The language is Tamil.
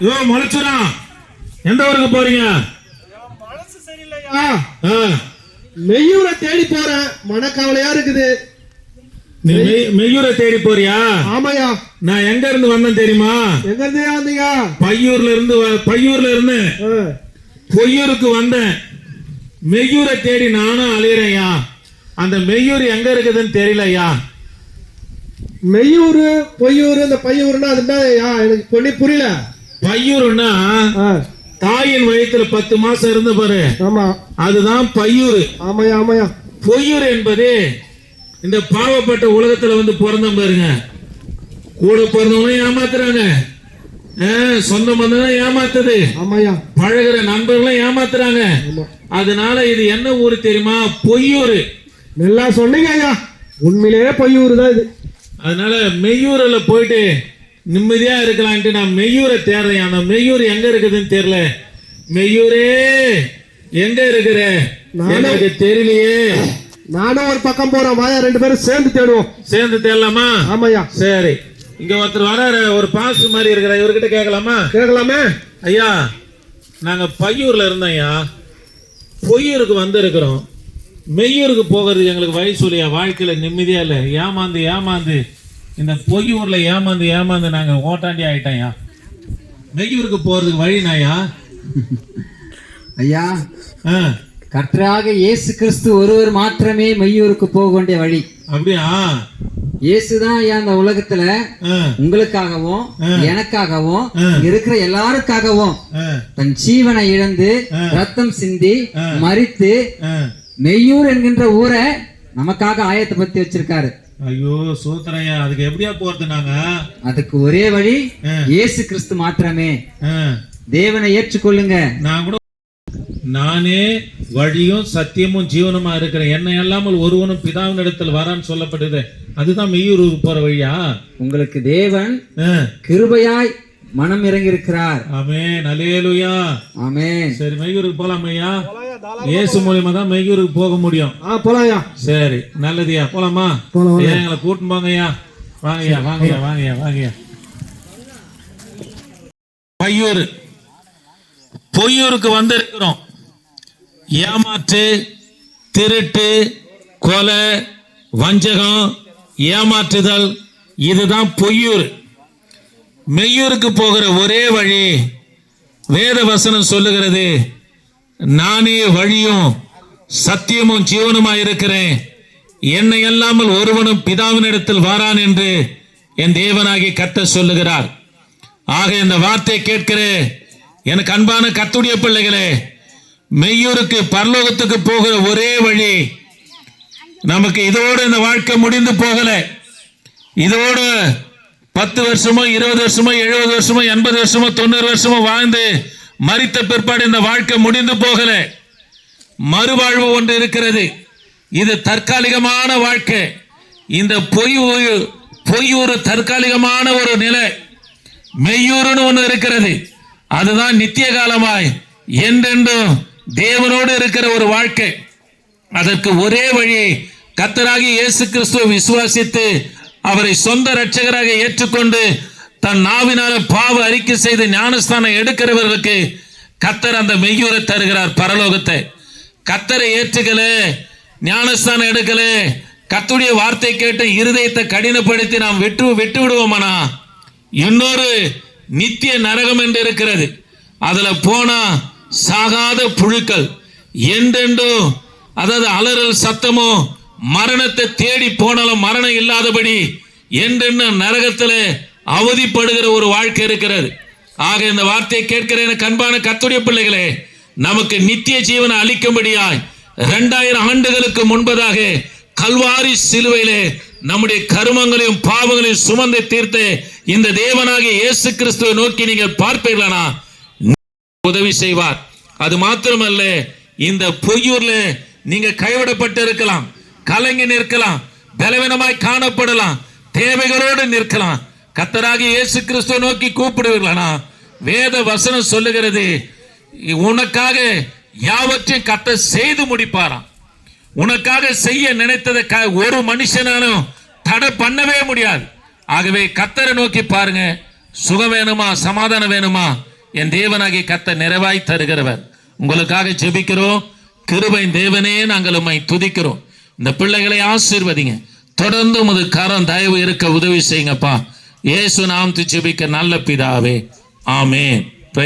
யோ மலைச்சுரா எந்த ஊருக்கு போறீங்க? மெய்யூரை தேடி போறேன் மனக்கவலையா இருக்குது. நீ மெய்- மெய்யூரை தேடி போறியா? ஆமாயா. நான் எங்க இருந்து வந்தேன் தெரியுமா? எங்க இருந்தே வந்தீங்க? பையூர்ல இருந்து பையூர்ல இருந்து பொய்யூருக்கு வந்தேன். மெய்யூரை தேடி நானும் அலையிறேன்யா அந்த மெய்யூர் எங்க இருக்குதுன்னு தெரியலையா மெய்யூரு பொய்யூரு இந்த பையூருன்னா அது என்னயா எனக்கு பொண்ணி புரியல. பையூர்னா தாயின் வயித்துல பத்து மாசம் இருந்து பாரு. ஆமா. அதுதான் பையூர் ஆமாயா ஆமாயா. பொய்யூர் என்பது இந்த பாவப்பட்ட உலகத்துல வந்து பிறந்தோம் பாருங்க. கூட பிறந்தவங்களும் ஏமாத்துறாங்க. சொந்த பந்தம் ஏமாத்துது. ஆமாயா. பழகுற நண்பர்களும் ஏமாத்துறாங்க. அதனால இது என்ன ஊரு தெரியுமா? பொய்யூர் நல்லா சொன்னீங்க ஐயா. உண்மையிலேயே பொய்யூரு தான் இது. அதனால மெய்யூரில் போயிட்டு நிம்மதியா இருக்கலான்ட்டு நான் மெய்யூரை தேடுறேன். அந்த மெய்யூர் எங்க இருக்குதுன்னு தெரியல. மெய்யூரே எங்க இருக்கிற? எனக்கு தெரியலையே. நானும் ஒரு பக்கம் போறேன். வாயா ரெண்டு பேரும் சேர்ந்து தேடுவோம். சேர்ந்து தேடலாமா? ஆமாய்யா. சரி. இங்க ஒருத்தர் வராரு. ஒரு பாஸ் மாதிரி இருக்கிற இவர்கிட்ட கேட்கலாமா? கேட்கலாமே. ஐயா நாங்க பையூர்ல இருந்தோம் ஐயா. பொய்யூருக்கு வந்திருக்கிறோம். மெய்யூருக்கு போகிறது எங்களுக்கு வயசு இல்லையா வாழ்க்கையில நிம்மதியா இல்லை. ஏமாந்து ஏமாந்து இந்த பொய்யூர்ல ஏமாந்து ஏமாந்து நாங்க ஓட்டாண்டி ஆயிட்டோம்யா மெய்யூருக்கு போறதுக்கு வழி நாயா ஐயா? ஆ, கர்த்தராக இயேசு கிறிஸ்து ஒருவர் மாத்திரமே மெய்யூருக்கு போக வேண்டிய வழி. அப்படியா? இயேசுதான் ஐயா இந்த உலகத்துல உங்களுக்காகவும் எனக்காகவும் இருக்கிற எல்லாருக்காகவும் தன் ஜீவனை இழந்து ரத்தம் சிந்தி மரித்து ஆ. மெய்யூர் என்கின்ற ஊரை நமக்காக ஆயத்தப்படுத்தி வச்சிருக்காரு. ஐயோ சூத்திரையா அதுக்கு எப்படியா போறது நாங்க? அதுக்கு ஒரே வழி. இயேசு கிறிஸ்து மாத்திரமே. தேவனை ஏற்றுக்கொள்ளுங்க. நான் கூட நானே வழியும் சத்தியமும் ஜீவனுமா இருக்கிறேன். என்னை அல்லாமல் ஒருவனும் பிதாவின் இடத்தில் வரான்னு சொல்லப்படுது. அதுதான் மெய்யூருக்கு போற வழியா? உங்களுக்கு தேவன். கிருபையாய் மனம் இறங்கி இருக்கிறார் ஆமே நலேலுயா ஆமென். சரி மெய்யூருக்கு போலாம் ஐயா இயேசு மூலியமா தான் மெய்யூருக்கு போக முடியும். ஆ போலாம்யா. சரி நல்லதுயா? போலாமா? போலாம், ஐயா, எங்களை கூட்டின்னு போங்கய்யா? வாங்கய்யா வாங்கய்யா வாங்கய்யா வாங்கய்யா. பையூர் பொய்யூருக்கு வந்திருக்கிறோம். ஏமாற்று திருட்டு கொலை வஞ்சகம் ஏமாற்றுதல் இதுதான் பொய்யூர். மெய்யூருக்கு போகிற ஒரே வழி வேத வசனம் சொல்லுகிறது நானே வழியும் சத்தியமும் ஜீவனுமாய் இருக்கிறேன். என்னை அல்லாமல் ஒருவனும் பிதாவினிடத்தில் வாரான் என்று என் தேவனாகி கத்த சொல்லுகிறார். ஆக இந்த வார்த்தை கேட்கிற எனக்கு அன்பான கத்துடைய பிள்ளைகளே மெய்யூருக்கு பரலோகத்துக்கு போகிற ஒரே வழி நமக்கு இதோடு இந்த வாழ்க்கை முடிந்து போகல. இதோடு பத்து வருஷமோ இருபது வருஷமோ எழுபது வருஷமோ எண்பது வருஷமோ தொண்ணூறு வருஷமோ வாழ்ந்து மறித்த பிற்பாடு இந்த வாழ்க்கை முடிந்து போகல. மறுவாழ்வு ஒன்று இருக்கிறது. இது தற்காலிகமான வாழ்க்கை. இந்த பொய் பொய் ஒரு தற்காலிகமான ஒரு நிலை. மெய்யூருன்னு ஒன்று இருக்கிறது. அதுதான் நித்திய காலமாய் என்றென்றும் தேவனோடு இருக்கிற ஒரு வாழ்க்கை. அதற்கு ஒரே வழி கத்தராகி இயேசு கிறிஸ்துவை விசுவாசித்து அவரை சொந்த இரட்சகராக ஏற்றுக்கொண்டு தன் நாவினால பாவ அறிக்கை செய்து ஞானஸ்தானம் எடுக்கிறவர்களுக்கு கத்தர் அந்த மெய்யூரை தருகிறார். பரலோகத்தை. கத்தரை ஏற்றுக்கல ஞானஸ்தானம் எடுக்கல. கத்துடைய வார்த்தை கேட்டு இருதயத்தை கடினப்படுத்தி நாம் விட்டு விட்டு விடுவோமானா இன்னொரு நித்திய நரகம் என்று இருக்கிறது. அதுல போனா சாகாத புழுக்கள். என்றென்றும் அதாவது அலறல் சத்தமோ மரணத்தை தேடி போனாலும் மரணம் இல்லாதபடி என்றென்ன நரகத்தில் அவதிப்படுகிற ஒரு வாழ்க்கை இருக்கிறது. ஆக இந்த வார்த்தையை கேட்கிற என கண்பான கத்துடைய பிள்ளைகளே நமக்கு நித்திய ஜீவனை அளிக்கும்படியாய் இரண்டாயிரம் ஆண்டுகளுக்கு முன்பதாக கல்வாரி சிலுவையிலே நம்முடைய கருமங்களையும் பாவங்களையும் சுமந்து தீர்த்து இந்த தேவனாகிய இயேசு கிறிஸ்துவை நோக்கி நீங்கள் பார்ப்பீர்களானா? உதவி செய்வார். அது மாத்திரமல்ல இந்த பொய்யூர்ல நீங்க கைவிடப்பட்டு இருக்கலாம் கலங்கி நிற்கலாம் பலவீனமாய் காணப்படலாம் தேவைகளோடு நிற்கலாம். கத்தராகி இயேசு கிறிஸ்துவ நோக்கி கூப்பிடுவீர்களானா? வேத வசனம் சொல்லுகிறது உனக்காக யாவற்றையும் கத்த செய்து முடிப்பாராம். உனக்காக செய்ய நினைத்ததை க- ஒரு மனுஷனாலும் தடை பண்ணவே முடியாது. ஆகவே கத்தரை நோக்கி பாருங்க சுகம் வேணுமா சமாதானம் வேணுமா? என் தேவனாகிய கத்த நிறைவாய் தருகிறவர். உங்களுக்காக ஜெபிக்கிறோம். கிருபை தேவனே நாங்கள் உம்மை துதிக்கிறோம். இந்த பிள்ளைகளை ஆசீர்வதிங்க. தொடர்ந்து உமது கரம் தயவு இருக்க உதவி செய்யுங்கப்பா. இயேசு நாம் ஜெபிக்க நல்ல பிதாவே. ஆமேன்.